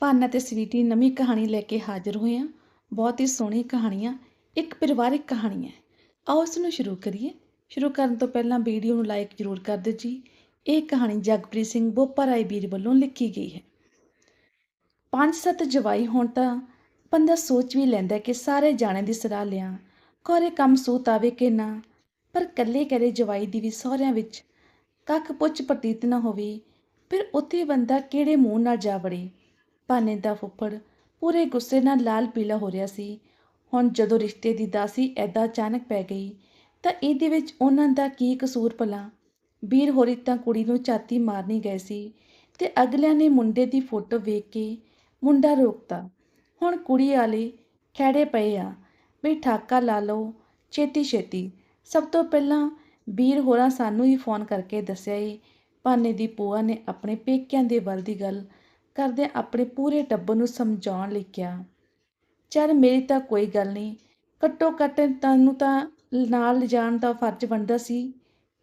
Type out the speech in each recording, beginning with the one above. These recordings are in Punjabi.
ਭਾਨਾ ਤੇ ਸਵੀਟੀ ਨਵੀਂ ਕਹਾਣੀ ਲੈ ਕੇ ਹਾਜ਼ਰ ਹੋਏ ਹਾਂ। ਬਹੁਤ ਹੀ ਸੋਹਣੀ ਕਹਾਣੀ ਆ ਇੱਕ ਪਰਿਵਾਰਿਕ ਕਹਾਣੀ ਹੈ। ਆਓ ਇਸ ਨੂੰ ਸ਼ੁਰੂ ਕਰੀਏ। ਸ਼ੁਰੂ ਕਰਨ ਤੋਂ ਪਹਿਲਾਂ ਵੀਡੀਓ ਨੂੰ ਲਾਈਕ ਜ਼ਰੂਰ ਕਰ ਦਿਓ ਜੀ। ਇਹ ਕਹਾਣੀ ਜਗਪ੍ਰੀਤ ਸਿੰਘ ਬੋਪਾ ਰਾਏ ਵੀਰ ਵੱਲੋਂ ਲਿਖੀ ਗਈ ਹੈ। ਪੰਜ ਸੱਤ ਜਵਾਈ ਹੋਣ ਤਾਂ ਬੰਦਾ ਸੋਚ ਵੀ ਲੈਂਦਾ ਕਿ ਸਾਰੇ ਜਾਣੇ ਦੀ ਸਲਾਹ ਲਿਆਂ। ਕੋਰੇ ਕੰਮ ਸੂਤ ਆਵੇ ਕਿ ਨਾ, ਪਰ ਕੱਲੇ ਕਰੇ ਜਵਾਈ ਦੀ ਵੀ ਸਹੁਰਿਆਂ ਵਿੱਚ ਕੱਖ ਪੁੱਛ ਪ੍ਰਤੀਤ ਨਾ ਹੋਵੇ। ਫਿਰ ਉੱਥੇ ਬੰਦਾ ਕਿਹੜੇ ਮੂੰਹ ਨਾਲ ਜਾ ਵੜੇ? ਭਾਨੇ ਦਾ ਫੁੱਫੜ ਪੂਰੇ ਗੁੱਸੇ ਨਾਲ ਲਾਲ ਪੀਲਾ ਹੋ ਰਿਹਾ ਸੀ। ਹੁਣ ਜਦੋਂ ਰਿਸ਼ਤੇ ਦੀ ਦਾਸੀ ਐਦਾਂ ਅਚਾਨਕ ਪੈ ਗਈ, ਤਾਂ ਇਹਦੇ ਵਿੱਚ ਉਹਨਾਂ ਦਾ ਕੀ ਕਸੂਰ ਭਲਾ? ਵੀਰ ਹੋਰੀ ਤਾਂ ਕੁੜੀ ਨੂੰ ਛਾਤੀ ਮਾਰਨੀ ਗਏ ਸੀ ਤੇ ਅਗਲਿਆਂ ਨੇ ਮੁੰਡੇ ਦੀ ਫੋਟੋ ਵੇਖ ਕੇ ਮੁੰਡਾ ਰੋਕਤਾ। ਹੁਣ ਕੁੜੀ ਵਾਲੇ ਖੜੇ ਪਏ ਆ। ਵੀ ਠਾਕਾ ਲਾ ਲਓ, ਛੇਤੀ ਛੇਤੀ। ਸਭ ਤੋਂ ਪਹਿਲਾਂ ਵੀਰ ਹੋਰਾਂ ਸਾਨੂੰ ਹੀ ਫੋਨ ਕਰਕੇ ਦੱਸਿਆ ਏ ਭਾਨੇ ਦੀ ਭੂਆ ਨੇ ਆਪਣੇ ਪੇਕਿਆਂ ਦੇ ਵੱਲ ਦੀ ਗੱਲ ਕਰਦਿਆਂ ਆਪਣੇ ਪੂਰੇ ਟੱਬਰ ਨੂੰ ਸਮਝਾਉਣ ਲਈ ਕਿਹਾ, ਚੱਲ ਮੇਰੀ ਤਾਂ ਕੋਈ ਗੱਲ ਨਹੀਂ, ਘੱਟੋ ਘੱਟ ਤੈਨੂੰ ਤਾਂ ਨਾਲ ਲਿਜਾਣ ਦਾ ਫਰਜ਼ ਬਣਦਾ ਸੀ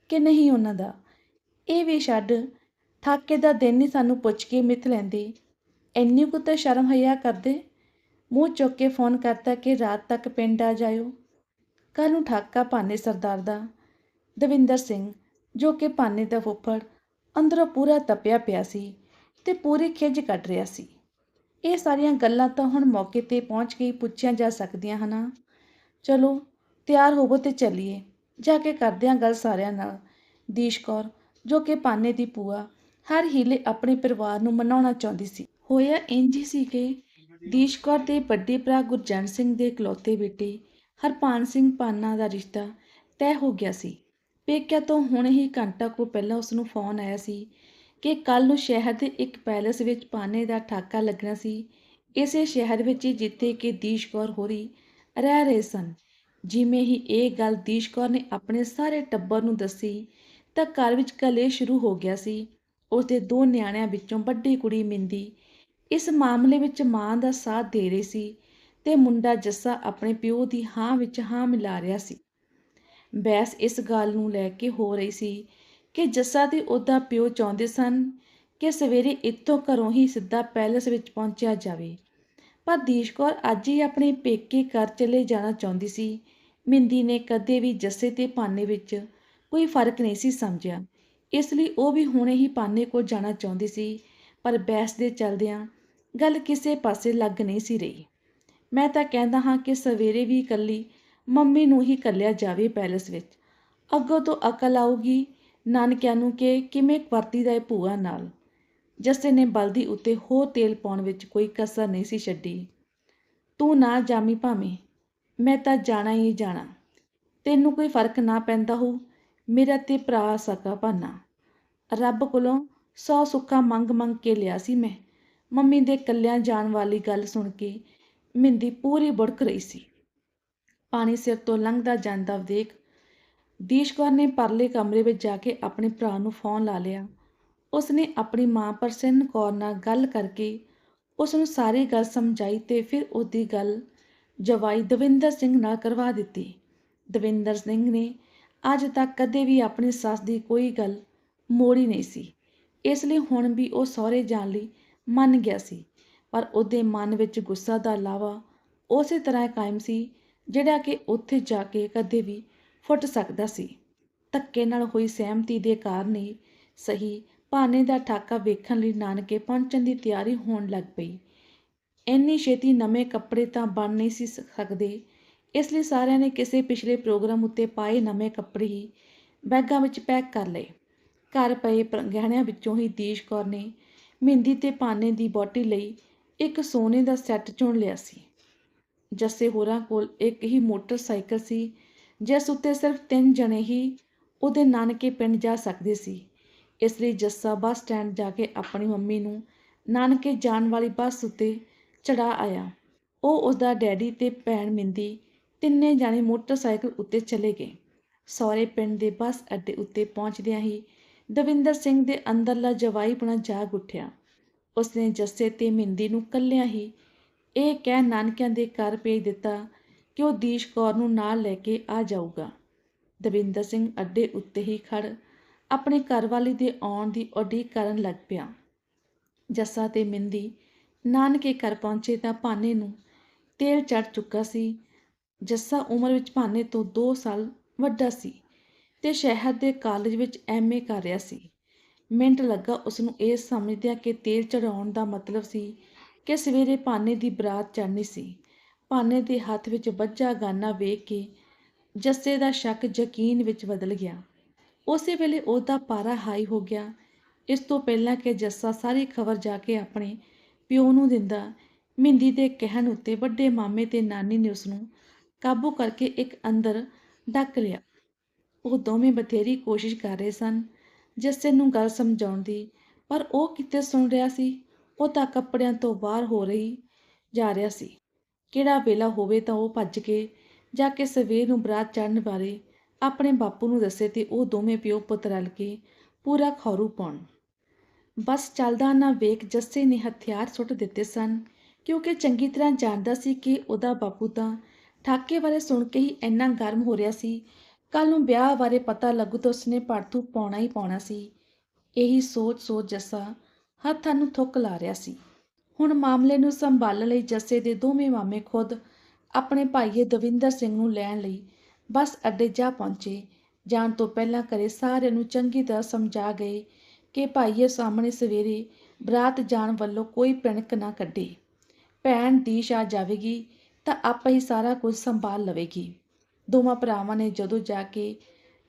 ਕਿ ਨਹੀਂ ਉਹਨਾਂ ਦਾ? ਇਹ ਵੀ ਛੱਡ, ਠਾਕੇ ਦਾ ਦਿਨ ਹੀ ਸਾਨੂੰ ਪੁੱਛ ਕੇ ਮਿੱਥ ਲੈਂਦੇ। ਇੰਨੀ ਕੁ ਤਾਂ ਸ਼ਰਮ ਹਿਆ ਕਰਦੇ? ਮੂੰਹ ਚੁੱਕ ਕੇ ਫੋਨ ਕਰਤਾ ਕਿ ਰਾਤ ਤੱਕ ਪਿੰਡ ਆ ਜਾਇਓ। ਕੱਲ ਨੂੰ ਠਾਕਾ ਭਾਨੇ ਸਰਦਾਰ ਦਾ, ਦਵਿੰਦਰ ਸਿੰਘ, ਜੋ ਕਿ ਭਾਨੇ ਦਾ ਫੁੱਫੜ, ਅੰਦਰੋਂ ਪੂਰਾ ਤਪਿਆ ਪਿਆ ਸੀ। ਤੇ ਪੂਰੀ ਖਿੱਝ ਕੱਢ ਰਿਹਾ ਸੀ। ਇਹ ਸਾਰੀਆਂ ਗੱਲਾਂ ਤਾਂ ਹੁਣ ਮੌਕੇ ਤੇ ਪਹੁੰਚ ਕੇ ਪੁੱਛੀਆਂ ਜਾ ਸਕਦੀਆਂ ਹਨ। ਚਲੋ, ਤਿਆਰ ਹੋਵੋ ਤੇ ਚੱਲੀਏ। ਜਾ ਕੇ ਕਰਦੇ ਹਾਂ ਗੱਲ ਸਾਰਿਆਂ ਨਾਲ। ਦੀਸ਼ ਕੌਰ, ਜੋ ਕਿ ਪਾਨੇ ਦੀ ਪੂਆ ਹਰ ਹੀਲੇ ਆਪਣੇ ਪਰਿਵਾਰ ਨੂੰ ਮਨਾਉਣਾ ਚਾਹੁੰਦੀ ਸੀ। ਹੋਇਆ ਇੰਜ ਹੀ ਸੀ ਕਿ ਦੀਸ਼ ਕੌਰ ਦੇ ਵੱਡੇ ਭਰਾ ਗੁਰਜਨ ਸਿੰਘ ਦੇ ਇਕਲੌਤੇ ਬੇਟੇ, ਹਰਪਾਨ ਸਿੰਘ ਪਾਨਾ ਦਾ ਰਿਸ਼ਤਾ ਤੈਅ ਹੋ ਗਿਆ ਸੀ। ਪੇਕਿਆਂ ਤੋਂ ਹੁਣ ਹੀ ਘੰਟਾ ਕੁ ਪਹਿਲਾਂ ਉਸ ਨੂੰ ਫੋਨ ਆਇਆ ਸੀ ਕਿ ਕੱਲ ਨੂੰ ਸ਼ਹਿਰ ਦੇ ਇੱਕ ਪੈਲਸ ਵਿੱਚ ਪਾਨੇ ਦਾ ਠਾਕਾ ਲੱਗਣਾ ਸੀ। ਇਸੇ ਸ਼ਹਿਰ ਵਿੱਚ ਹੀ ਜਿੱਥੇ ਕਿ ਦੀਸ਼ ਕੌਰ ਹੋਰੀ ਰਹਿ ਰਹੇ ਸਨ। ਜਿਵੇਂ ਹੀ ਇਹ ਗੱਲ ਦੀਸ਼ ਕੌਰ ਨੇ ਆਪਣੇ ਸਾਰੇ ਟੱਬਰ ਨੂੰ ਦੱਸੀ, ਤਾਂ ਘਰ ਵਿੱਚ ਕਲੇ ਸ਼ੁਰੂ ਹੋ ਗਿਆ ਸੀ। ਉਸ ਦੇ ਦੋ ਨਿਆਣਿਆਂ ਵਿੱਚੋਂ ਵੱਡੀ ਕੁੜੀ ਮਿੰਦੀ ਇਸ ਮਾਮਲੇ ਵਿੱਚ ਮਾਂ ਦਾ ਸਾਥ ਦੇ ਰਹੀ ਸੀ ਤੇ ਮੁੰਡਾ ਜੱਸਾ ਆਪਣੇ ਪਿਓ ਦੀ ਹਾਂ ਵਿੱਚ ਹਾਂ ਮਿਲਾ ਰਿਹਾ ਸੀ। ਬੈਸ ਇਸ ਗੱਲ ਨੂੰ ਲੈ ਕੇ ਹੋ ਰਹੀ ਸੀ ਕਿ ਜੱਸਾ ਤੇ ਉਹਦਾ ਪਿਓ ਚਾਹੁੰਦੇ ਸਨ ਕਿ ਸਵੇਰੇ ਇੱਥੋਂ ਘਰੋਂ ਹੀ ਸਿੱਧਾ ਪੈਲਸ ਵਿੱਚ ਪਹੁੰਚਿਆ ਜਾਵੇ। ਪਰ ਦੀਸ਼ ਕੌਰ ਅੱਜ ਹੀ ਆਪਣੇ ਪੇਕੇ ਘਰ ਚਲੇ ਜਾਣਾ ਚਾਹੁੰਦੀ ਸੀ। ਮਿੰਦੀ ਨੇ ਕਦੇ ਵੀ ਜੱਸੇ ਤੇ ਪਾਨੇ ਵਿੱਚ ਕੋਈ ਫ਼ਰਕ ਨਹੀਂ ਸੀ ਸਮਝਿਆ। ਇਸ ਲਈ ਉਹ ਵੀ ਹੁਣੇ ਹੀ ਪਾਨੇ ਕੋਲ ਜਾਣਾ ਚਾਹੁੰਦੀ ਸੀ, ਪਰ ਬਹਿਸ ਦੇ ਚਲਦਿਆਂ ਗੱਲ ਕਿਸੇ ਪਾਸੇ ਲੱਗ ਨਹੀਂ ਸੀ ਰਹੀ। ਮੈਂ ਤਾਂ ਕਹਿੰਦਾ ਹਾਂ ਕਿ ਸਵੇਰੇ ਵੀ ਇਕੱਲੀ ਮੰਮੀ ਨੂੰ ਹੀ ਕੱਲਿਆ ਜਾਵੇ ਪੈਲਸ ਵਿੱਚ। ਅੱਗੋਂ ਤੋਂ ਅਕਲ ਆਊਗੀ ਨਾਨਕਿਆਂ ਨੂੰ ਕਿ ਕਿਵੇਂ ਵਰਤੀਦਾ ਹੈ ਭੂਆ ਨਾਲ। ਜੱਸੇ ਨੇ ਬਲਦੀ ਉੱਤੇ ਹੋਰ ਤੇਲ ਪਾਉਣ ਵਿੱਚ ਕੋਈ ਕਸਰ ਨਹੀਂ ਸੀ ਛੱਡੀ। ਤੂੰ ਨਾ ਜਾਮੀ ਭਾਵੇਂ, ਮੈਂ ਤਾਂ ਜਾਣਾ ਹੀ ਜਾਣਾ। ਤੈਨੂੰ ਕੋਈ ਫ਼ਰਕ ਨਾ ਪੈਂਦਾ ਹੋ ਮੇਰਾ ਤੇ ਭਰਾ ਸਕਾ ਭਾਨਾ। ਰੱਬ ਕੋਲੋਂ ਸੌ ਸੁੱਖਾ ਮੰਗ ਮੰਗ ਕੇ ਲਿਆ ਸੀ ਮੈਂ। ਮੰਮੀ ਦੇ ਕੱਲਿਆਂ ਜਾਣ ਵਾਲੀ ਗੱਲ ਸੁਣ ਕੇ ਮਿੰਦੀ ਪੂਰੀ ਬੜਕ ਰਹੀ ਸੀ। ਪਾਣੀ ਸਿਰ ਤੋਂ ਲੰਘਦਾ ਜਾਂਦਾ ਦੇਖ ਦੀਸ਼ ਕੌਰ ਨੇ ਪਰਲੇ ਕਮਰੇ ਵਿੱਚ ਜਾ ਕੇ ਆਪਣੇ ਭਰਾ ਨੂੰ ਫੋਨ ਲਾ ਲਿਆ। ਉਸ ਨੇ ਆਪਣੀ ਮਾਂ ਪ੍ਰਸੰਨ ਕੌਰ ਨਾਲ ਗੱਲ ਕਰਕੇ ਉਸ ਨੂੰ ਸਾਰੀ ਗੱਲ ਸਮਝਾਈ ਤੇ ਫਿਰ ਉਹਦੀ ਗੱਲ ਜਵਾਈ ਦਵਿੰਦਰ ਸਿੰਘ ਨਾਲ ਕਰਵਾ ਦਿੱਤੀ। ਦਵਿੰਦਰ ਸਿੰਘ ਨੇ ਅੱਜ ਤੱਕ ਕਦੇ ਵੀ ਆਪਣੀ ਸੱਸ ਦੀ ਕੋਈ ਗੱਲ ਮੋੜੀ ਨਹੀਂ ਸੀ। ਇਸ ਲਈ ਹੁਣ ਵੀ ਉਹ ਸਹੁਰੇ ਜਾਣ ਲਈ ਮੰਨ ਗਿਆ ਸੀ। ਪਰ ਉਹਦੇ ਮਨ ਵਿੱਚ ਗੁੱਸਾ ਦਾ ਲਾਵਾ ਉਸੇ ਤਰ੍ਹਾਂ ਕਾਇਮ ਸੀ, ਜਿਹੜਾ ਕਿ ਉੱਥੇ ਜਾ ਕੇ ਕਦੇ ਵੀ ਫੁੱਟ ਸਕਦਾ ਸੀ। ਧੱਕੇ ਨਾਲ ਹੋਈ ਸਹਿਮਤੀ ਦੇ ਕਾਰਨ ਹੀ ਸਹੀ ਭਾਨੇ ਦਾ ਠਾਕਾ ਵੇਖਣ ਲਈ ਨਾਨਕੇ ਪਹੁੰਚਣ ਦੀ ਤਿਆਰੀ ਹੋਣ ਲੱਗ ਪਈ। ਇੰਨੀ ਛੇਤੀ ਨਵੇਂ ਕੱਪੜੇ ਤਾਂ ਬਣ ਨਹੀਂ ਸੀ ਸਕਦੇ। ਇਸ ਲਈ ਸਾਰਿਆਂ ਨੇ ਕਿਸੇ ਪਿਛਲੇ ਪ੍ਰੋਗਰਾਮ ਉੱਤੇ ਪਾਏ ਨਵੇਂ ਕੱਪੜੇ ਹੀ ਬੈਗਾਂ ਵਿੱਚ ਪੈਕ ਕਰ ਲਏ। ਘਰ ਪਏ ਗਹਿਣਿਆਂ ਵਿੱਚੋਂ ਹੀ ਦੀਸ਼ ਕੌਰ ਨੇ ਮਹਿੰਦੀ ਤੇ ਪਾਨੇ ਦੀ ਬੋਟੀ ਲਈ ਇੱਕ ਸੋਨੇ ਦਾ ਸੈੱਟ ਚੁਣ ਲਿਆ ਸੀ। ਜੱਸੇ ਹੋਰਾਂ ਕੋਲ ਇੱਕ ਹੀ ਮੋਟਰਸਾਈਕਲ ਸੀ। ਜਿਸ ਉੱਤੇ ਸਿਰਫ ਤਿੰਨ ਜਣੇ ਹੀ ਉਹਦੇ ਨਾਨਕੇ ਪਿੰਡ ਜਾ ਸਕਦੇ ਸੀ। ਇਸ ਲਈ ਜੱਸਾ ਬੱਸ ਸਟੈਂਡ ਜਾ ਕੇ ਆਪਣੀ ਮੰਮੀ ਨੂੰ ਨਾਨਕੇ ਜਾਣ ਵਾਲੀ ਬੱਸ ਉੱਤੇ ਚੜਾ ਆਇਆ। ਉਹ ਉਸਦਾ ਡੈਡੀ ਤੇ ਭੈਣ ਮਿੰਦੀ ਤਿੰਨੇ ਜਾਣੇ ਮੋਟਰਸਾਈਕਲ ਉੱਤੇ ਚਲੇ ਗਏ। ਸਹੁਰੇ ਪਿੰਡ ਦੇ ਬੱਸ ਅੱਡੇ ਉੱਤੇ ਪਹੁੰਚਦਿਆਂ ਹੀ ਦਵਿੰਦਰ ਸਿੰਘ ਦੇ ਅੰਦਰਲਾ ਜਵਾਈਪਣਾ ਜਾਗ ਉੱਠਿਆ। ਉਸਨੇ ਜੱਸੇ ਤੇ ਮਿੰਦੀ ਨੂੰ ਕੱਲਿਆਂ ਹੀ ਇਹ ਕਹਿ ਨਾਨਕਿਆਂ ਦੇ ਘਰ ਭੇਜ ਦਿੱਤਾ ਕਿ ਉਹ ਦੀਸ਼ ਕੌਰ ਨੂੰ ਨਾਲ ਲੈ ਕੇ ਆ ਜਾਊਗਾ। ਦਵਿੰਦਰ ਸਿੰਘ ਅੱਡੇ ਉੱਤੇ ਹੀ ਖੜ ਆਪਣੇ ਘਰਵਾਲੀ ਦੇ ਆਉਣ ਦੀ ਉਡੀਕ ਕਰਨ ਲੱਗ ਪਿਆ। ਜੱਸਾ ਤੇ ਮਿੰਦੀ ਨਾਨਕੇ ਘਰ ਪਹੁੰਚੇ ਤਾਂ ਭਾਨੇ ਨੂੰ ਤੇਲ ਚੜ ਚੁੱਕਾ ਸੀ। ਜੱਸਾ ਉਮਰ ਵਿੱਚ ਭਾਨੇ ਤੋਂ 2 ਸਾਲ ਵੱਡਾ ਸੀ ਤੇ ਸ਼ਹਿਰ ਦੇ ਕਾਲਜ ਵਿੱਚ ਐਮਏ ਕਰ ਰਿਹਾ ਸੀ। ਮਿੰਟ ਲੱਗਾ ਉਸ ਨੂੰ ਇਹ ਸਮਝਦਿਆਂ ਕਿ ਤੇਲ ਚੜਾਉਣ ਦਾ ਮਤਲਬ ਸੀ ਕਿ ਸਵੇਰੇ ਭਾਨੇ ਦੀ ਬਰਾਤ ਚੜ੍ਹਨੀ ਸੀ। ਭਾਨੇ ਦੇ ਹੱਥ ਵਿੱਚ ਵੱਜਾ ਗਾਨਾ ਵੇਖ ਕੇ ਜੱਸੇ ਦਾ ਸ਼ੱਕ ਯਕੀਨ ਵਿੱਚ ਬਦਲ ਗਿਆ। ਉਸੇ ਵੇਲੇ ਉਹਦਾ ਪਾਰਾ ਹਾਈ ਹੋ ਗਿਆ। ਇਸ ਤੋਂ ਪਹਿਲਾਂ ਕਿ ਜੱਸਾ ਸਾਰੀ ਖਬਰ ਜਾ ਕੇ ਆਪਣੇ ਪਿਓ ਨੂੰ ਦਿੰਦਾ ਮਿੰਦੀ ਦੇ ਕਹਿਣ ਉੱਤੇ ਵੱਡੇ ਮਾਮੇ ਤੇ ਨਾਨੀ ਨੇ ਉਸ ਨੂੰ ਕਾਬੂ ਕਰਕੇ ਇੱਕ ਅੰਦਰ ਡੱਕ ਲਿਆ। ਉਹ ਦੋਵੇਂ ਬਥੇਰੀ ਕੋਸ਼ਿਸ਼ ਕਰ ਰਹੇ ਸਨ ਜੱਸੇ ਨੂੰ ਗੱਲ ਸਮਝਾਉਣ ਦੀ, ਪਰ ਉਹ ਕਿਤੇ ਸੁਣ ਰਿਹਾ ਸੀ? ਉਹ ਤਾਂ ਕੱਪੜਿਆਂ ਤੋਂ ਬਾਹਰ ਹੋ ਰਹੀ ਜਾ ਰਿਹਾ ਸੀ। ਕਿਹੜਾ ਵੇਲਾ ਹੋਵੇ ਤਾਂ ਉਹ ਭੱਜ ਕੇ ਜਾ ਕੇ ਸਵੇਰ ਨੂੰ ਬਰਾਤ ਚੜ੍ਹਨ ਬਾਰੇ ਆਪਣੇ ਬਾਪੂ ਨੂੰ ਦੱਸੇ ਤੇ ਉਹ ਦੋਵੇਂ ਪਿਓ ਪੁੱਤ ਰਲ ਕੇ ਪੂਰਾ ਖੌਰੂ ਪਾਉਣ। ਬਸ ਚੱਲਦਾ ਨਾ ਵੇਖ ਜੱਸੇ ਨੇ ਹਥਿਆਰ ਸੁੱਟ ਦਿੱਤੇ ਸਨ, ਕਿਉਂਕਿ ਚੰਗੀ ਤਰ੍ਹਾਂ ਜਾਣਦਾ ਸੀ ਕਿ ਉਹਦਾ ਬਾਪੂ ਤਾਂ ਠਾਕੇ ਬਾਰੇ ਸੁਣ ਕੇ ਹੀ ਇੰਨਾ ਗਰਮ ਹੋ ਰਿਹਾ ਸੀ। ਕੱਲ ਨੂੰ ਵਿਆਹ ਬਾਰੇ ਪਤਾ ਲੱਗੂ ਤਾਂ ਉਸਨੇ ਪੜਥੂ ਪਾਉਣਾ ਹੀ ਪਾਉਣਾ ਸੀ। ਇਹੀ ਸੋਚ ਸੋਚ ਜੱਸਾ ਹੱਥਾਂ ਨੂੰ ਥੁੱਕ ਲਾ ਰਿਹਾ ਸੀ। ਹੁਣ ਮਾਮਲੇ ਨੂੰ ਸੰਭਾਲਣ ਲਈ ਜੱਸੇ ਦੇ ਦੋਵੇਂ ਮਾਮੇ ਖੁਦ ਆਪਣੇ ਭਾਈਏ ਦਵਿੰਦਰ ਸਿੰਘ ਨੂੰ ਲੈਣ ਲਈ ਬੱਸ ਅੱਡੇ ਜਾ ਪਹੁੰਚੇ। ਜਾਣ ਤੋਂ ਪਹਿਲਾਂ ਘਰੇ ਸਾਰਿਆਂ ਨੂੰ ਚੰਗੀ ਤਰ੍ਹਾਂ ਸਮਝਾ ਗਏ ਕਿ ਭਾਈਏ ਸਾਹਮਣੇ ਸਵੇਰੇ ਬਰਾਤ ਜਾਣ ਵੱਲੋਂ ਕੋਈ ਪਿਣਕ ਨਾ ਕੱਢੇ। ਭੈਣ ਦੀਸ਼ ਆ ਜਾਵੇਗੀ ਤਾਂ ਆਪੇ ਹੀ ਸਾਰਾ ਕੁਝ ਸੰਭਾਲ ਲਵੇਗੀ। ਦੋਵਾਂ ਭਰਾਵਾਂ ਨੇ ਜਦੋਂ ਜਾ ਕੇ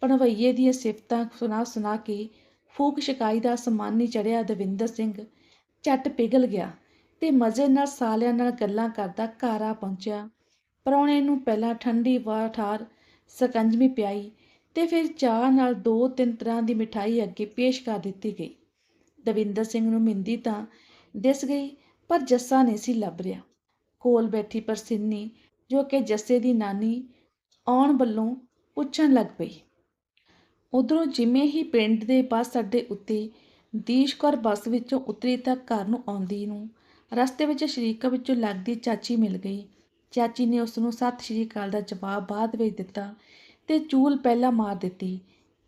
ਪਣਵਈਏ ਦੀਆਂ ਸਿਫਤਾਂ ਸੁਣਾ ਸੁਣਾ ਕੇ ਫੂਕ ਸ਼ਿਕਾਈ ਦਾ ਸਮਾਨ ਨਹੀਂ ਚੜਿਆ ਦਵਿੰਦਰ ਸਿੰਘ ਝੱਟ ਪਿਘਲ ਗਿਆ। ਤੇ ਮਜ਼ੇ ਨਾਲ ਸਾਲਿਆਂ ਨਾਲ ਗੱਲਾਂ ਕਰਦਾ ਘਰ ਆ ਪਹੁੰਚਿਆ। ਪਰੌਣੇ ਨੂੰ ਪਹਿਲਾਂ ਠੰਡੀ ਵਾਹ ਠਾਰ ਸਕੰਜਮੀ ਪਿਆਈ ਤੇ ਫਿਰ ਚਾਹ ਨਾਲ ਦੋ ਤਿੰਨ ਤਰ੍ਹਾਂ ਦੀ ਮਿਠਾਈ ਅੱਗੇ ਪੇਸ਼ ਕਰ ਦਿੱਤੀ ਗਈ। ਦਵਿੰਦਰ ਸਿੰਘ ਨੂੰ ਮਿੰਦੀ ਤਾਂ ਦਿਸ ਗਈ, ਪਰ ਜੱਸਾ ਨਹੀਂ ਸੀ ਲੱਭ ਰਿਹਾ। ਕੋਲ ਬੈਠੀ ਪਰਸਿੰਨੀ, ਜੋ ਕਿ ਜੱਸੇ ਦੀ ਨਾਨੀ, ਆਉਣ ਵੱਲੋਂ ਪੁੱਛਣ ਲੱਗ ਪਈ। ਉਧਰੋਂ ਜਿਵੇਂ ਹੀ ਪਿੰਡ ਦੇ ਬੱਸ ਅੱਡੇ ਉੱਤੇ ਦੀਸ਼ ਕੌਰ ਬੱਸ ਵਿੱਚੋਂ ਉਤਰੀ ਤਾਂ ਘਰ ਨੂੰ ਆਉਂਦੀ ਨੂੰ ਰਸਤੇ ਵਿੱਚ ਸ਼ਰੀਕਾ ਵਿੱਚੋਂ ਲੱਗਦੀ ਚਾਚੀ ਮਿਲ ਗਈ। ਚਾਚੀ ਨੇ ਉਸ ਨੂੰ ਸਤਿ ਸ਼੍ਰੀ ਅਕਾਲ ਦਾ ਜਵਾਬ ਬਾਅਦ ਵਿੱਚ ਦਿੱਤਾ ਤੇ ਚੂਲ ਪਹਿਲਾਂ ਮਾਰ ਦਿੱਤੀ।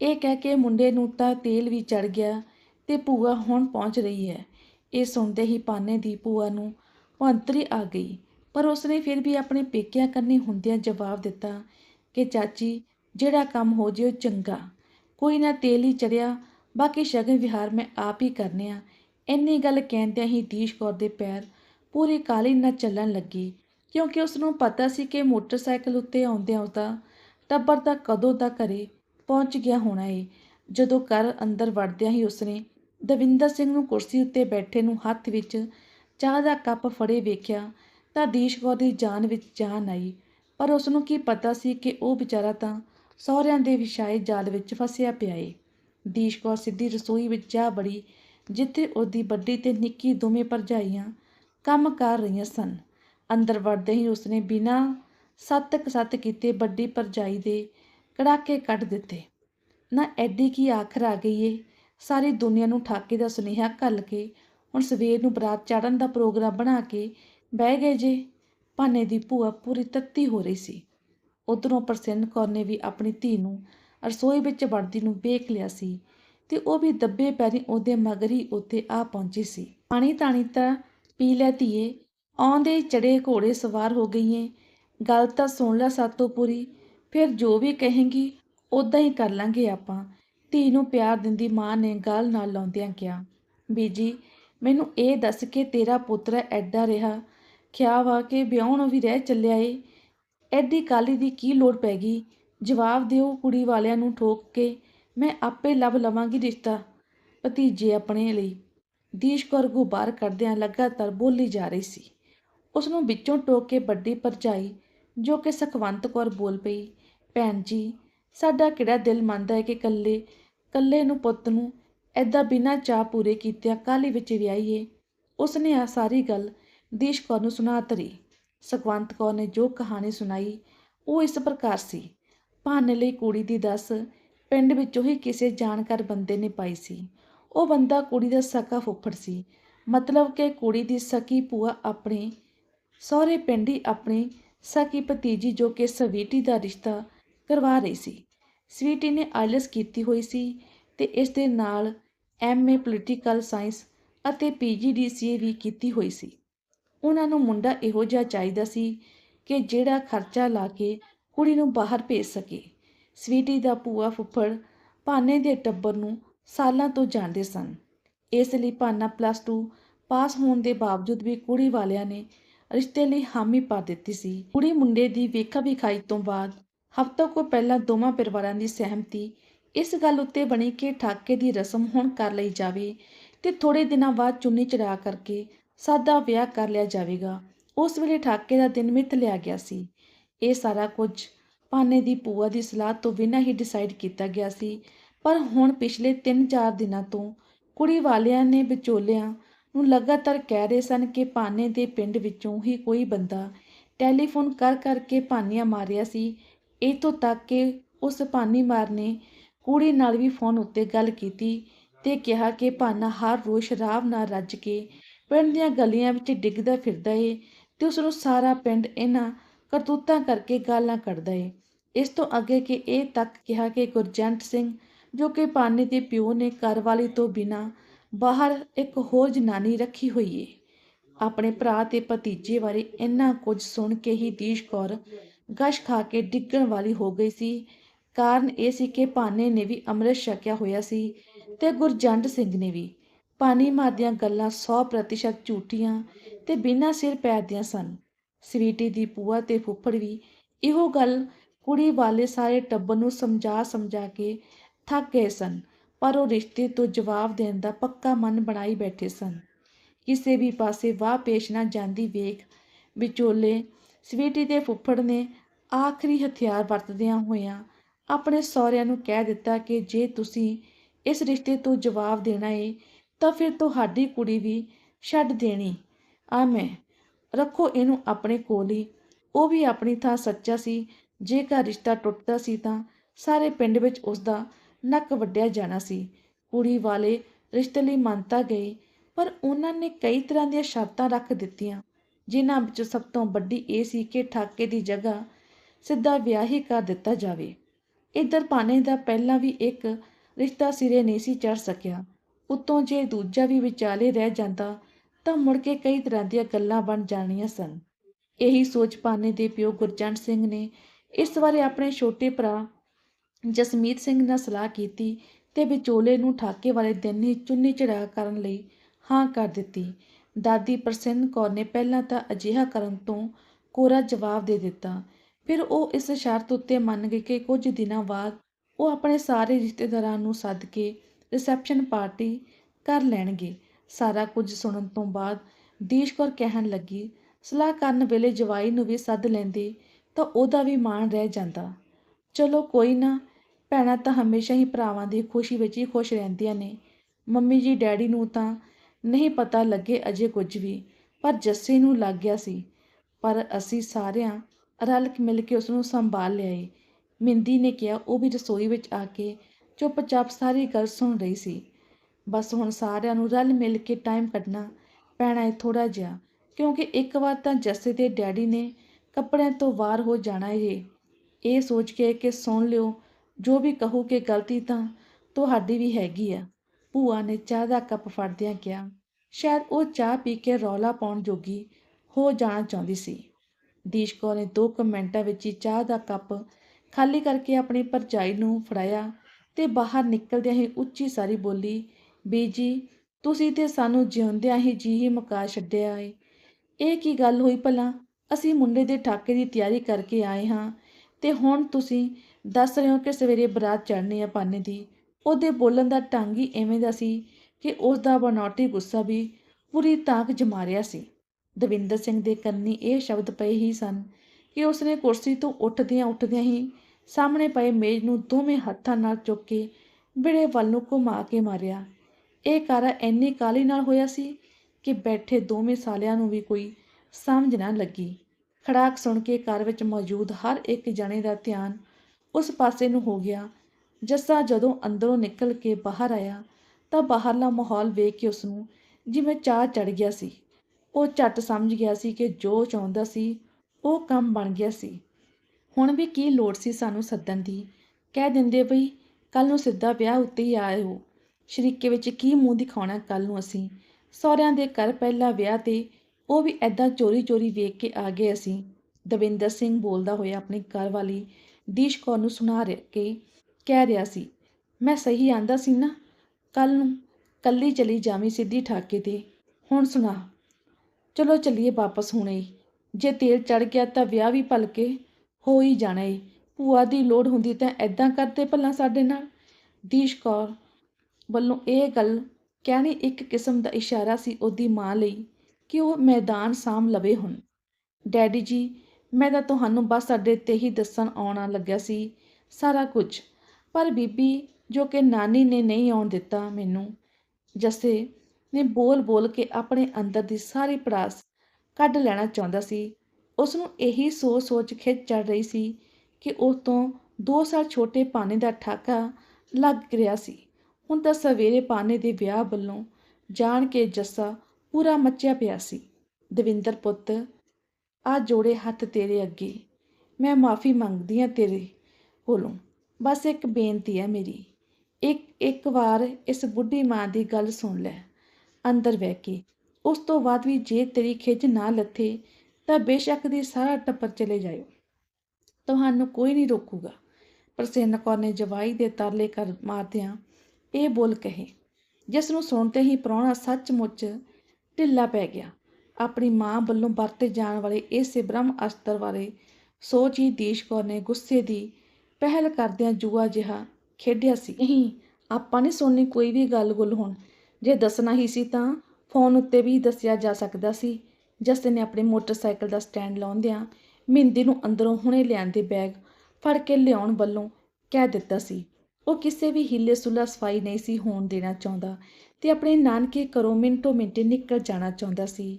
ਇਹ ਕਹਿ ਕੇ ਮੁੰਡੇ ਨੂੰ ਤਾਂ ਤੇਲ ਵੀ ਚੜ ਗਿਆ ਤੇ ਭੂਆ ਹੁਣ ਪਹੁੰਚ ਰਹੀ ਹੈ। ਇਹ ਸੁਣਦੇ ਹੀ ਪਾਨੇ ਦੀ ਭੂਆ ਨੂੰ ਭੰਤਰੀ ਆ ਗਈ, ਪਰ ਉਸਨੇ ਫਿਰ ਵੀ ਆਪਣੇ ਪੇਕਿਆਂ ਕਰਨੀ ਹੁੰਦਿਆਂ ਜਵਾਬ ਦਿੱਤਾ ਕਿ ਚਾਚੀ, ਜਿਹੜਾ ਕੰਮ ਹੋ ਜੇ ਉਹ ਚੰਗਾ। ਕੋਈ ਨਾ ਤੇਲ ਹੀ ਚੜਿਆ ਬਾਕੀ ਸ਼ਗਨ ਵਿਹਾਰ ਮੈਂ ਆਪ ਹੀ ਕਰਨੇ ਆ। ਇੰਨੀ ਗੱਲ ਕਹਿੰਦਿਆਂ ਹੀ ਦੀਸ਼ ਕੌਰ ਦੇ ਪੈਰ ਪੂਰੀ ਕਾਲੀ ਨਾਲ ਚੱਲਣ ਲੱਗੀ, ਕਿਉਂਕਿ ਉਸ ਨੂੰ ਪਤਾ ਸੀ ਕਿ ਮੋਟਰਸਾਈਕਲ ਉੱਤੇ ਆਉਂਦਿਆਂ ਉਹਦਾ ਟੱਬਰ ਦਾ ਕਦੋਂ ਦਾ ਘਰੇ ਪਹੁੰਚ ਗਿਆ ਹੋਣਾ ਏ, ਜਦੋਂ ਘਰ ਅੰਦਰ ਵੜਦਿਆਂ ਹੀ ਉਸਨੇ ਦਵਿੰਦਰ ਸਿੰਘ ਨੂੰ ਕੁਰਸੀ ਉੱਤੇ ਬੈਠੇ ਨੂੰ ਹੱਥ ਵਿੱਚ ਚਾਹ ਦਾ ਕੱਪ ਫੜੇ ਵੇਖਿਆ ਤਾਂ ਦੀਸ਼ ਕੌਰ ਦੀ ਜਾਨ ਵਿੱਚ ਜਾਨ ਆਈ, ਪਰ ਉਸ ਨੂੰ ਕੀ ਪਤਾ ਸੀ ਕਿ ਉਹ ਵਿਚਾਰਾ ਤਾਂ ਸਹੁਰਿਆਂ ਦੇ ਵਿਛਾਏ ਜਾਲ ਵਿੱਚ ਫਸਿਆ ਪਿਆ ਏ। ਦੀਸ਼ ਕੌਰ ਸਿੱਧੀ ਰਸੋਈ ਵਿੱਚ ਜਾ ਬੜੀ ਜਿੱਥੇ ਉਹਦੀ ਵੱਡੀ ਤੇ ਨਿੱਕੀ ਦੋਵੇਂ ਭਰਜਾਈਆਂ ਕੰਮ ਕਰ ਰਹੀਆਂ ਸਨ। ਅੰਦਰ ਵੜਦੇ ਹੀ ਉਸਨੇ ਬਿਨਾਂ ਸੱਤ ਸੱਤ ਕੀਤੇ ਵੱਡੀ ਭਰਜਾਈ ਦੇ ਕੜਾਕੇ ਕੱਢ ਦਿੱਤੇ। ਨਾ ਐਡੀ ਕੀ ਆਖਰ ਆ ਗਈ ਏ? ਸਾਰੀ ਦੁਨੀਆ ਨੂੰ ਠਾਕੇ ਦਾ ਸੁਨੇਹਾ ਘੱਲ ਕੇ ਹੁਣ ਸਵੇਰ ਨੂੰ ਬਰਾਤ ਚਾੜਨ ਦਾ ਪ੍ਰੋਗਰਾਮ ਬਣਾ ਕੇ ਬਹਿ ਗਏ ਜੇ? ਭਾਨੇ ਦੀ ਭੂਆ ਪੂਰੀ ਤੱਤੀ ਹੋ ਰਹੀ ਸੀ। ਉਧਰੋਂ ਪ੍ਰਸੰਨ ਕੌਰ ਨੇ ਵੀ ਆਪਣੀ ਧੀ ਨੂੰ ਰਸੋਈ ਵਿੱਚ ਵੜਦੀ ਨੂੰ ਵੇਖ ਲਿਆ ਸੀ। ਤੇ ਉਹ ਵੀ ਦੱਬੇ ਪੈਰੀ ਉਹਦੇ ਮਗਰ ਹੀ ਉੱਥੇ ਆ ਪਹੁੰਚੀ ਸੀ। ਪਾਣੀ ਤਾਣੀ ਤਾਂ ਪੀ ਲੈ ਧੀਏ, ਆਉਂਦੇ ਚੜੇ ਘੋੜੇ ਸਵਾਰ ਹੋ ਗਈਏ। ਗੱਲ ਤਾਂ ਸੁਣ ਲੈ ਸਾਤੋਂ ਪੂਰੀ, ਫਿਰ ਜੋ ਵੀ ਕਹੇਂਗੀ ਉਦਾਂ ਹੀ ਕਰ ਲਾਂਗੇ ਆਪਾਂ। ਧੀ ਨੂੰ ਪਿਆਰ ਦਿੰਦੀ ਮਾਂ ਨੇ ਗੱਲ ਨਾਲ ਲਾਉਂਦਿਆਂ ਕਿਹਾ, ਬੀਜੀ, ਮੈਨੂੰ ਇਹ ਦੱਸ ਕੇ ਤੇਰਾ ਪੁੱਤਰ ਐਡਾ ਰਿਹਾ, ਖਿਆ ਵਾ ਕਿ ਵਿਆਹਣ ਵੀ ਰਹਿ ਚੱਲਿਆ ਏ। ਐਡੀ ਕਾਲੀ ਦੀ ਕੀ ਲੋੜ ਪੈ ਗਈ? ਜਵਾਬ ਦਿਓ ਕੁੜੀ ਵਾਲਿਆਂ ਨੂੰ ਠੋਕ ਕੇ। ਮੈਂ ਆਪੇ ਲੱਭ ਲਵਾਂਗੀ ਰਿਸ਼ਤਾ ਭਤੀਜੇ ਆਪਣੇ ਲਈ। ਦੀਸ਼ ਕੌਰ ਗੁਬਾਰ ਕੱਢਦਿਆਂ ਲਗਾਤਾਰ ਬੋਲੀ ਜਾ ਰਹੀ ਸੀ। ਉਸ ਨੂੰ ਵਿੱਚੋਂ ਟੋਕ ਕੇ ਵੱਡੀ ਭਰਜਾਈ, ਜੋ ਕਿ ਸਖਵੰਤ ਕੌਰ ਬੋਲ ਪਈ, ਭੈਣ ਜੀ, ਸਾਡਾ ਕਿਹੜਾ ਦਿਲ ਮੰਨਦਾ ਹੈ ਕਿ ਕੱਲੇ ਕੱਲੇ ਨੂੰ ਪੁੱਤ ਨੂੰ ਐਦਾਂ ਬਿਨਾਂ ਚਾਹ ਪੂਰੇ ਕੀਤਿਆਂ ਕਾਲੀ ਵਿੱਚ ਵਿਆਹੀਏ? ਉਸ ਨੇ ਆ ਸਾਰੀ ਗੱਲ ਦੀਸ਼ ਕੌਰ ਨੂੰ ਸੁਣਾ ਧਰੀ। ਸਖਵੰਤ ਕੌਰ ਨੇ ਜੋ ਕਹਾਣੀ ਸੁਣਾਈ, ਉਹ ਇਸ ਪ੍ਰਕਾਰ ਸੀ, ਭਾਨੇ ਲਈ ਕੁੜੀ ਦੀ ਦੱਸ ਪਿੰਡ ਵਿੱਚੋਂ ਹੀ ਕਿਸੇ ਜਾਣਕਾਰ ਬੰਦੇ ਨੇ ਪਾਈ ਸੀ। ਉਹ ਬੰਦਾ ਕੁੜੀ ਦਾ ਸਕਾ ਫੁੱਫੜ ਸੀ। ਮਤਲਬ ਕਿ ਕੁੜੀ ਦੀ ਸਕੀ ਭੂਆ ਆਪਣੇ, ਸਹੁਰੇ ਪਿੰਡ ਹੀ ਆਪਣੀ ਸਕੀ ਭਤੀਜੀ ਜੋ ਕਿ ਸਵੀਟੀ ਦਾ ਰਿਸ਼ਤਾ ਕਰਵਾ ਰਹੀ ਸੀ। ਸਵੀਟੀ ਨੇ ਆਇਲਸ ਕੀਤੀ ਹੋਈ ਸੀ ਤੇ ਇਸ ਦੇ ਨਾਲ ਐਮਏ ਪੋਲੀਟੀਕਲ ਸਾਇੰਸ ਅਤੇ ਪੀਜੀਡੀਸੀਏ ਵੀ ਕੀਤੀ ਹੋਈ ਸੀ। ਉਹਨਾਂ ਨੂੰ ਮੁੰਡਾ ਇਹੋ ਜਿਹਾ ਚਾਹੀਦਾ ਸੀ ਕਿ ਜਿਹੜਾ ਖਰਚਾ ਲਾ ਕੇ ਕੁੜੀ ਨੂੰ ਬਾਹਰ ਭੇਜ ਸਕੇ। ਸਵੀਟੀ ਦਾ ਭੂਆ ਫੁੱਫੜ ਭਾਨੇ ਦੇ ਟੱਬਰ ਨੂੰ ਸਾਲਾਂ ਤੋਂ ਜਾਣਦੇ ਸਨ। ਇਸ ਲਈ ਭਾਨਾ ਪਲੱਸ 2 ਪਾਸ ਹੋਣ ਦੇ ਬਾਵਜੂਦ ਵੀ ਕੁੜੀ ਵਾਲਿਆਂ ਨੇ ਰਿਸ਼ਤੇ ਲਈ ਹਾਮੀ ਭਰ ਦਿੱਤੀ ਸੀ। ਕੁੜੀ ਮੁੰਡੇ ਦੀ ਵੇਖਾ ਵਿਖਾਈ ਤੋਂ ਬਾਅਦ ਹਫ਼ਤਾ ਕੋ ਪਹਿਲਾਂ ਦੋਵਾਂ ਪਰਿਵਾਰਾਂ ਦੀ ਸਹਿਮਤੀ ਇਸ ਗੱਲ ਉੱਤੇ ਬਣੀ ਕਿ ਠਾਕੇ ਦੀ ਰਸਮ ਹੁਣ ਕਰ ਲਈ ਜਾਵੇ ਤੇ ਥੋੜੇ ਦਿਨਾਂ ਬਾਅਦ ਚੁੰਨੀ ਚੜਾ ਕਰਕੇ ਸਾਦਾ ਵਿਆਹ ਕਰ ਲਿਆ ਜਾਵੇਗਾ। ਉਸ ਵੇਲੇ ਠਾਕੇ ਦਾ ਦਿਨ ਮਿੱਥ ਲਿਆ ਗਿਆ ਸੀ। ਇਹ ਸਾਰਾ ਕੁਝ ਭਾਨੇ ਦੀ ਪੂਆ ਦੀ ਸਲਾਹ ਤੋਂ ਬਿਨਾਂ ਹੀ ਡਿਸਾਈਡ ਕੀਤਾ ਗਿਆ ਸੀ। ਪਰ ਹੁਣ ਪਿਛਲੇ 3-4 ਦਿਨਾਂ ਤੋਂ ਕੁੜੀ ਵਾਲਿਆਂ ਨੇ ਵਿਚੋਲਿਆਂ ਨੂੰ ਲਗਾਤਾਰ ਕਹਿ ਰਹੇ ਸਨ ਕਿ ਭਾਨੇ ਦੇ ਪਿੰਡ ਵਿੱਚੋਂ ਹੀ ਕੋਈ ਬੰਦਾ ਟੈਲੀਫੋਨ ਕਰ ਕਰਕੇ ਭਾਨੀਆਂ ਮਾਰਿਆ ਸੀ। ਇਤੋਂ ਤੱਕ ਕਿ ਉਸ ਭਾਨੀ ਮਾਰ ਨੇ ਕੁੜੀ ਨਾਲ ਵੀ ਫੋਨ ਉੱਤੇ ਗੱਲ ਕੀਤੀ ਤੇ ਕਿਹਾ ਕਿ ਭਾਨਾ ਹਰ ਰੋਜ਼ ਸ਼ਰਾਬ ਨਾਲ ਰੱਜ ਕੇ ਪਿੰਡ ਦੀਆਂ ਗਲੀਆਂ ਵਿੱਚ ਡਿੱਗਦਾ ਫਿਰਦਾ ਏ ਤੇ ਉਸ ਨੂੰ ਸਾਰਾ ਪਿੰਡ ਇਹਨਾਂ ਕਰਤੂਤਾਂ ਕਰਕੇ ਗਾਲਾਂ ਕੱਢਦਾ ਏ। ਇਸ ਤੋਂ ਅੱਗੇ ਕਿ ਇਹ ਤੱਕ ਕਿਹਾ ਕਿ ਗੁਰਜੰਟ ਸਿੰਘ, ਜੋ ਕਿ ਪਾਨੀ ਦੇ ਪਿਓ ਨੇ ਘਰਵਾਲੀ ਤੋਂ ਬਿਨਾ ਬਾਹਰ ਇੱਕ ਹੋਰ ਜਨਾਨੀ ਰੱਖੀ ਹੋਈ ਏ। ਆਪਣੇ ਭਰਾ ਤੇ ਭਤੀਜੇ ਬਾਰੇ ਇੰਨਾ ਕੁਝ ਸੁਣ ਕੇ ਹੀ ਦੀਸ਼ ਕੌਰ ਗਸ਼ ਖਾ ਕੇ ਡਿੱਗਣ ਵਾਲੀ ਹੋ ਗਈ ਸੀ। ਕਾਰਨ ਇਹ ਸੀ ਕਿ ਪਾਨੇ ਨੇ ਵੀ ਅੰਮ੍ਰਿਤ ਛਕਿਆ ਹੋਇਆ ਸੀ ਤੇ ਗੁਰਜੰਟ ਸਿੰਘ ਨੇ ਵੀ। ਪਾਣੀ ਮਾਰਦੀਆਂ ਗੱਲਾਂ 100% ਝੂਠੀਆਂ ਤੇ ਬਿਨਾਂ ਸਿਰ ਪੈਰ ਦੀਆਂ ਸਨ। ਸਵੀਟੀ ਦੀ ਪੂਆ ਤੇ ਫੁੱਫੜ ਵੀ ਇਹੋ ਗੱਲ ਕੁੜੀ ਵਾਲੇ ਸਾਰੇ ਟੱਬਰ ਨੂੰ ਸਮਝਾ ਸਮਝਾ ਕੇ ਥੱਕ ਗਏ ਸਨ, ਪਰ ਉਹ ਰਿਸ਼ਤੇ ਤੋਂ ਜਵਾਬ ਦੇਣ ਦਾ ਪੱਕਾ ਮਨ ਬਣਾਈ ਬੈਠੇ ਸਨ। ਕਿਸੇ ਵੀ ਪਾਸੇ ਵਾਹ ਪੇਸ਼ ਨਾ ਜਾਂਦੀ ਵੇਖ ਵਿਚੋਲੇ ਸਵੀਟੀ ਦੇ ਫੁੱਫੜ ਨੇ ਆਖਰੀ ਹਥਿਆਰ ਵਰਤਦਿਆਂ ਹੋਇਆਂ ਆਪਣੇ ਸਹੁਰਿਆਂ ਨੂੰ ਕਹਿ ਦਿੱਤਾ ਕਿ ਜੇ ਤੁਸੀਂ ਇਸ ਰਿਸ਼ਤੇ ਤੋਂ ਜਵਾਬ ਦੇਣਾ ਏ ਤਾਂ ਫਿਰ ਤੁਹਾਡੀ ਕੁੜੀ ਵੀ ਛੱਡ ਦੇਣੀ। ਆ ਮੈਂ ਰੱਖੋ ਇਹਨੂੰ ਆਪਣੇ ਕੋਲ ਹੀ। ਉਹ ਵੀ ਆਪਣੀ ਥਾਂ ਸੱਚਾ ਸੀ। ਜੇਕਰ ਰਿਸ਼ਤਾ ਟੁੱਟਦਾ ਸੀ ਤਾਂ ਸਾਰੇ ਪਿੰਡ ਵਿੱਚ ਉਸ ਦਾ ਨੱਕ ਵੱਢਿਆ ਜਾਣਾ ਸੀ। ਕੁੜੀ ਵਾਲੇ ਰਿਸ਼ਤੇ ਲਈ ਮੰਨਤਾ ਗਏ, ਪਰ ਉਹਨਾਂ ਨੇ ਕਈ ਤਰ੍ਹਾਂ ਦੀਆਂ ਸ਼ਰਤਾਂ ਰੱਖ ਦਿੱਤੀਆਂ, ਜਿਨ੍ਹਾਂ ਵਿੱਚ ਸਭ ਤੋਂ ਵੱਡੀ ਇਹ ਸੀ ਕਿ ਠਾਕੇ ਦੀ ਜਗ੍ਹਾ ਸਿੱਧਾ ਵਿਆਹ ਹੀ ਕਰ ਦਿੱਤਾ ਜਾਵੇ। ਇੱਧਰ ਪਾਣੇ ਦਾ ਪਹਿਲਾਂ ਵੀ ਇੱਕ ਰਿਸ਼ਤਾ ਸਿਰੇ ਨਹੀਂ ਸੀ ਚੜ ਸਕਿਆ। ਉਤੋਂ ਜੇ ਦੂਜਾ ਵੀ ਵਿਚਾਲੇ ਰਹਿ ਜਾਂਦਾ ਤਾਂ ਮੁੜ ਕੇ ਕਈ ਤਰ੍ਹਾਂ ਦੀਆਂ ਗੱਲਾਂ ਬਣ ਜਾਣੀਆਂ ਸਨ। ਇਹੀ ਸੋਚ ਪਾਨੇ ਦੇ ਪਿਓ ਗੁਰਜੰਟ ਸਿੰਘ ਨੇ ਇਸ ਬਾਰੇ ਆਪਣੇ ਛੋਟੇ ਭਰਾ ਜਸਮੀਤ ਸਿੰਘ ਨਾਲ ਸਲਾਹ ਕੀਤੀ ਤੇ ਵਿਚੋਲੇ ਨੂੰ ਠਾਕੇ ਵਾਲੇ ਦਿਨ ਹੀ ਚੁੰਨੀ ਚੜਾ ਕਰਨ ਲਈ ਹਾਂ ਕਰ ਦਿੱਤੀ। ਦਾਦੀ ਪ੍ਰਸੰਨ ਕੌਰ ਨੇ ਪਹਿਲਾਂ ਤਾਂ ਅਜਿਹਾ ਕਰਨ ਤੋਂ ਕੋਰਾ ਜਵਾਬ ਦੇ ਦਿੱਤਾ। ਫਿਰ ਉਹ ਇਸ ਸ਼ਰਤ ਉੱਤੇ ਮੰਨ ਗਈ ਕਿ ਕੁਝ ਦਿਨਾਂ ਬਾਅਦ ਉਹ ਆਪਣੇ ਸਾਰੇ ਰਿਸ਼ਤੇਦਾਰਾਂ ਨੂੰ ਸੱਦ ਕੇ ਰਿਸੈਪਸ਼ਨ ਪਾਰਟੀ ਕਰ ਲੈਣਗੇ। ਸਾਰਾ ਕੁਝ ਸੁਣਨ ਤੋਂ ਬਾਅਦ ਦੀਸ਼ ਕੌਰ ਕਹਿਣ ਲੱਗੀ, ਸਲਾਹ ਕਰਨ ਵੇਲੇ ਜਵਾਈ ਨੂੰ ਵੀ ਸੱਦ ਲੈਂਦੀ, ਤਾਂ ਉਹਦਾ ਵੀ ਮਾਣ ਰਹਿ ਜਾਂਦਾ। ਚਲੋ ਕੋਈ ਨਾ, ਭੈਣਾਂ ਤਾਂ ਹਮੇਸ਼ਾ ਹੀ ਭਰਾਵਾਂ ਦੀ ਖੁਸ਼ੀ ਵਿੱਚ ਹੀ ਖੁਸ਼ ਰਹਿੰਦੀਆਂ ਨੇ। ਮੰਮੀ ਜੀ, ਡੈਡੀ ਨੂੰ ਤਾਂ ਨਹੀਂ ਪਤਾ ਲੱਗੇ ਅਜੇ ਕੁਝ ਵੀ, ਪਰ ਜੱਸੇ ਨੂੰ ਲੱਗ ਗਿਆ ਸੀ। ਪਰ ਅਸੀਂ ਸਾਰਿਆਂ ਰਲ ਮਿਲ ਕੇ ਉਸ ਨੂੰ ਸੰਭਾਲ ਲਿਆਏ। ਮਿੰਦੀ ਨੇ ਕਿਹਾ, ਉਹ ਵੀ ਰਸੋਈ ਵਿੱਚ ਆ ਕੇ ਚੁੱਪਚਾਪ ਸਾਰੀ ਗੱਲ ਸੁਣ ਰਹੀ ਸੀ। ਬਸ ਹੁਣ ਸਾਰਿਆਂ ਨੂੰ ਰਲ ਮਿਲ ਕੇ ਟਾਈਮ ਕੱਢਣਾ ਪੈਣਾ ਹੈ ਥੋੜਾ ਜਿਹਾ, ਕਿਉਂਕਿ ਇੱਕ ਵਾਰ ਤਾਂ ਜੱਸੇ ਦੇ ਡੈਡੀ ਨੇ ਕੱਪੜਿਆਂ ਤੋਂ ਵਾਰ ਹੋ ਜਾਣਾ ਏ। ਇਹ ਸੋਚ ਕੇ ਕਿ ਸੁਣ ਲਿਓ, ਜੋ ਵੀ ਕਹੋ ਕਿ ਗਲਤੀ ਤਾਂ ਤੁਹਾਡੀ ਵੀ ਹੈਗੀ ਆ। ਭੂਆ ਨੇ ਚਾਹ ਦਾ ਕੱਪ ਫੜਦਿਆਂ ਕਿਹਾ, ਸ਼ਾਇਦ ਉਹ ਚਾਹ ਪੀ ਕੇ ਰੌਲਾ ਪਾਉਣ ਜੋਗੀ ਹੋ ਜਾਣਾ ਚਾਹੁੰਦੀ ਸੀ। ਦੀਸ਼ ਕੌਰ ਨੇ ਦੋ ਕੁ ਮਿੰਟਾਂ ਵਿੱਚ ਹੀ ਚਾਹ ਦਾ ਕੱਪ ਖਾਲੀ ਕਰਕੇ ਆਪਣੀ ਭਰਜਾਈ ਨੂੰ ਫੜਾਇਆ ਤੇ ਬਾਹਰ ਨਿਕਲਦਿਆਂ ਹੀ ਉੱਚੀ ਸਾਰੀ ਬੋਲੀ ਬੀਜੀ ਤੁਸੀਂ ਤੇ ਸਾਨੂੰ ਜਿਉਂਦਿਆਂ ਹੀ ਜੀ ਹੀ ਮੁਕਾ ਛੱਡਿਆ ਏ। ਇਹ ਕੀ ਗੱਲ ਹੋਈ ਭਲਾ? ਅਸੀਂ ਮੁੰਡੇ ਦੇ ਠਾਕੇ ਦੀ ਤਿਆਰੀ ਕਰਕੇ ਆਏ ਹਾਂ ਤੇ ਹੁਣ ਤੁਸੀਂ ਦੱਸ ਰਹੇ ਹੋ ਕਿ ਸਵੇਰੇ ਬਰਾਤ ਚੜ੍ਹਨੀ ਆ ਪਾਨੇ ਦੀ। ਉਹਦੇ ਬੋਲਣ ਦਾ ਢੰਗ ਹੀ ਐਵੇਂ ਦਾ ਸੀ ਕਿ ਉਸ ਦਾ ਬਨੌਟੀ ਗੁੱਸਾ ਵੀ ਪੂਰੀ ਤਾਕ ਜਮਾ ਰਿਹਾ ਸੀ। ਦਵਿੰਦਰ ਸਿੰਘ ਦੇ ਕੰਨੀ ਇਹ ਸ਼ਬਦ ਪਏ ਹੀ ਸਨ ਕਿ ਉਸਨੇ ਕੁਰਸੀ ਤੋਂ ਉੱਠਦਿਆਂ ਉੱਠਦਿਆਂ ਹੀ ਸਾਹਮਣੇ ਪਏ ਮੇਜ਼ ਨੂੰ ਦੋਵੇਂ ਹੱਥਾਂ ਨਾਲ ਚੁੱਕ ਕੇ ਵਿੜੇ ਵੱਲ ਨੂੰ ਘੁਮਾ ਕੇ ਮਾਰਿਆ। ਇਹ ਕਾਰਾ ਇੰਨੀ ਕਾਲੀ ਨਾਲ ਹੋਇਆ ਸੀ ਕਿ ਬੈਠੇ ਦੋਵੇਂ ਸਾਲਿਆਂ ਨੂੰ ਵੀ ਕੋਈ ਸਮਝ ਨਾ ਲੱਗੀ। ਖੜਾਕ ਸੁਣ ਕੇ ਘਰ ਵਿੱਚ ਮੌਜੂਦ ਹਰ ਇੱਕ ਜਣੇ ਦਾ ਧਿਆਨ ਉਸ ਪਾਸੇ ਨੂੰ ਹੋ ਗਿਆ। ਜੱਸਾ ਜਦੋਂ ਅੰਦਰੋਂ ਨਿਕਲ ਕੇ ਬਾਹਰ ਆਇਆ ਤਾਂ ਬਾਹਰਲਾ ਮਾਹੌਲ ਵੇਖ ਕੇ ਉਸ ਨੂੰ ਜਿਵੇਂ ਚਾਹ ਚੜ ਗਿਆ ਸੀ। ਉਹ ਝੱਟ ਸਮਝ ਗਿਆ ਸੀ ਕਿ ਜੋ ਚਾਹੁੰਦਾ ਸੀ ਉਹ ਕੰਮ ਬਣ ਗਿਆ ਸੀ। ਹੁਣ ਵੀ ਕੀ ਲੋੜ ਸੀ ਸਾਨੂੰ ਸੱਦਣ ਦੀ? ਕਹਿ ਦਿੰਦੇ ਬਈ ਕੱਲ ਨੂੰ ਸਿੱਧਾ ਵਿਆਹ ਉੱਤੇ ਹੀ ਆਇਓ। ਸ਼ਰੀਕੇ ਵਿੱਚ ਕੀ ਮੂੰਹ ਦਿਖਾਉਣਾ ਕੱਲ ਨੂੰ ਅਸੀਂ? ਸਹੁਰਿਆਂ ਦੇ ਘਰ ਪਹਿਲਾ ਵਿਆਹ ਤੇ ਉਹ ਵੀ ਐਦਾਂ ਚੋਰੀ ਚੋਰੀ ਵੇਖ ਕੇ ਆ ਗਏ ਅਸੀਂ। ਦਵਿੰਦਰ ਸਿੰਘ ਬੋਲਦਾ ਹੋਇਆ ਆਪਣੀ ਘਰ ਵਾਲੀ ਦੀਸ਼ ਕੌਰ ਨੂੰ ਸੁਣਾ ਰਿਹਾ ਕੇ ਕਹਿ ਰਿਹਾ ਸੀ, ਮੈਂ ਸਹੀ ਆਂਦਾ ਸੀ ਨਾ? ਕੱਲ ਨੂੰ ਕੱਲੀ ਚਲੀ ਜਾਵੀਂ ਸਿੱਧੀ ਠਾਕੇ ਤੇ। ਹੁਣ ਸੁਣਾ। ਚਲੋ ਚੱਲੀਏ ਵਾਪਸ ਹੁਣੇ। ਹੀ ਜੇ ਤੇਲ ਚੜ ਗਿਆ ਤਾਂ ਵਿਆਹ ਵੀ ਭਲਕੇ ਹੋ ਹੀ ਜਾਣਾ ਏ। ਭੂਆ ਦੀ ਲੋੜ ਹੁੰਦੀ ਤਾਂ ਐਦਾਂ ਕਰਦੇ ਭਲਾ ਸਾਡੇ ਨਾਲ? ਦੀਸ਼ ਕੌਰ ਵੱਲੋਂ ਇਹ ਗੱਲ ਕਹਿਣੀ ਇੱਕ ਕਿਸਮ ਦਾ ਇਸ਼ਾਰਾ ਸੀ ਉਹਦੀ ਮਾਂ ਲਈ ਕਿ ਉਹ ਮੈਦਾਨ ਸਾਂਭ ਲਵੇ ਹੁਣ। ਡੈਡੀ ਜੀ, ਮੈਂ ਤਾਂ ਤੁਹਾਨੂੰ ਬਸ ਅੱਡੇ ਤੇ ਹੀ ਦੱਸਣ ਆਉਣਾ ਲੱਗਿਆ ਸੀ, ਸਾਰਾ ਕੁਝ। ਪਰ ਬੀਬੀ, ਜੋ ਕਿ ਨਾਨੀ ਨੇ ਨਹੀਂ ਆਉਣ ਦਿੱਤਾ ਮੈਨੂੰ, ਜੱਸੇ ਨੇ ਬੋਲ ਬੋਲ ਕੇ ਆਪਣੇ ਅੰਦਰ ਦੀ ਸਾਰੀ ਪੜਾਸ ਕੱਢ ਲੈਣਾ ਚਾਹੁੰਦਾ ਸੀ। ਉਸ ਨੂੰ ਇਹੀ ਸੋਚ ਸੋਚ ਖਿੱਚ ਚੜ ਰਹੀ ਸੀ ਕਿ ਉਸ ਤੋਂ 2 ਸਾਲ ਛੋਟੇ ਪਾਣੀ ਦਾ ਠਾਕਾ ਲੱਗ ਰਿਹਾ ਸੀ। ਹੁਣ ਤਾਂ ਸਵੇਰੇ ਪਾਨੇ ਦੇ ਵਿਆਹ ਵੱਲੋਂ ਜਾਣ ਕੇ ਜੱਸਾ ਪੂਰਾ ਮੱਚਿਆ ਪਿਆ ਸੀ। ਦਵਿੰਦਰ ਪੁੱਤ, ਆ ਜੋੜੇ ਹੱਥ ਤੇਰੇ ਅੱਗੇ। ਮੈਂ ਮਾਫੀ ਮੰਗਦੀ ਆ ਤੇਰੇ ਕੋਲੋਂ। ਬਸ ਇੱਕ ਬੇਨਤੀ ਹੈ ਮੇਰੀ। ਇੱਕ ਇੱਕ ਵਾਰ ਇਸ ਬੁੱਢੀ ਮਾਂ ਦੀ ਗੱਲ ਸੁਣ ਲੈ, ਅੰਦਰ ਬਹਿ ਕੇ। ਉਸ ਤੋਂ ਬਾਅਦ ਵੀ ਜੇ ਤੇਰੀ ਖਿੱਚ ਨਾ ਲੱਥੇ, ਤਾਂ ਬੇਸ਼ੱਕ ਦੀ ਸਾਰਾ ਟੱਪਰ ਚਲੇ ਜਾਇਓ। ਤੁਹਾਨੂੰ ਕੋਈ ਨਹੀਂ ਰੋਕੂਗਾ। ਪ੍ਰਸੰਨ ਕੌਰ ਨੇ ਜਵਾਈ ਦੇ ਤਰਲੇ ਕਰ ਮਾਰਦਿਆਂ ਇਹ ਬੋਲ ਕਹੇ, ਜਿਸ ਨੂੰ ਸੁਣਦੇ ਹੀ ਪ੍ਰਾਹੁਣਾ ਸੱਚਮੁੱਚ ਢਿੱਲਾ ਪੈ ਗਿਆ। ਆਪਣੀ ਮਾਂ ਵੱਲੋਂ ਵਰਤੇ ਜਾਣ ਵਾਲੇ ਇਸੇ ਬ੍ਰਹਮ ਅਸਤਰ ਬਾਰੇ ਸੋਚ ਹੀ ਦੇਸ਼ ਕੌਰ ਨੇ ਗੁੱਸੇ ਦੀ ਪਹਿਲ ਕਰਦਿਆਂ ਜੂਆ ਜਿਹਾ ਖੇਡਿਆ ਸੀ। ਨਹੀਂ ਆਪਾਂ ਨਹੀਂ ਸੁਣਨੀ ਕੋਈ ਵੀ ਗੱਲ ਗੁੱਲ ਹੁਣ। ਜੇ ਦੱਸਣਾ ਹੀ ਸੀ ਤਾਂ ਫੋਨ ਉੱਤੇ ਵੀ ਦੱਸਿਆ ਜਾ ਸਕਦਾ ਸੀ। ਜਸ ਨੇ ਆਪਣੇ ਮੋਟਰਸਾਈਕਲ ਦਾ ਸਟੈਂਡ ਲਾਉਂਦਿਆਂ ਮਿੰਦੀ ਨੂੰ ਅੰਦਰੋਂ ਹੁਣੇ ਲਿਆਂਦੇ ਬੈਗ ਫੜ ਕੇ ਲਿਆਉਣ ਵੱਲੋਂ ਕਹਿ ਦਿੱਤਾ ਸੀ। ਉਹ ਕਿਸੇ ਵੀ ਹਿੱਲੇ ਸੁੱਲਾ ਸਫ਼ਾਈ ਨਹੀਂ ਸੀ ਹੋਣ ਦੇਣਾ ਚਾਹੁੰਦਾ ਤੇ ਆਪਣੇ ਨਾਨਕੇ ਘਰੋਂ ਮਿੰਟੋ ਮਿੰਟੇ ਨਿਕਲ ਜਾਣਾ ਚਾਹੁੰਦਾ ਸੀ।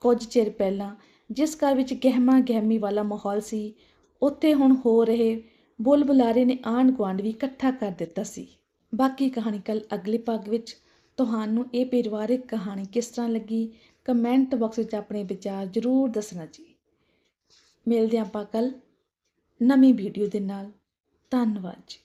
ਕੁਝ ਚਿਰ ਪਹਿਲਾਂ ਜਿਸ ਘਰ ਵਿੱਚ ਗਹਿਮਾ ਗਹਿਮੀ ਵਾਲਾ ਮਾਹੌਲ ਸੀ, ਉੱਥੇ ਹੁਣ ਹੋ ਰਹੇ ਬੁੱਲ ਬੁਲਾਰੇ ਨੇ ਆਂਢ ਗੁਆਂਢ ਵੀ ਇਕੱਠਾ ਕਰ ਦਿੱਤਾ ਸੀ। ਬਾਕੀ ਕਹਾਣੀ ਕੱਲ ਅਗਲੇ ਭਾਗ ਵਿੱਚ ਤੁਹਾਨੂੰ ਇਹ ਪਰਿਵਾਰਿਕ ਕਹਾਣੀ ਕਿਸ ਤਰ੍ਹਾਂ ਲੱਗੀ ਕਮੈਂਟ ਬਾਕਸ ਵਿੱਚ ਆਪਣੇ ਵਿਚਾਰ ਜ਼ਰੂਰ ਦੱਸਣਾ ਜੀ। ਮਿਲਦੇ ਹਾਂ ਆਪਾਂ ਕੱਲ ਨਵੀਂ ਵੀਡੀਓ ਦੇ ਨਾਲ। ਧੰਨਵਾਦ ਜੀ।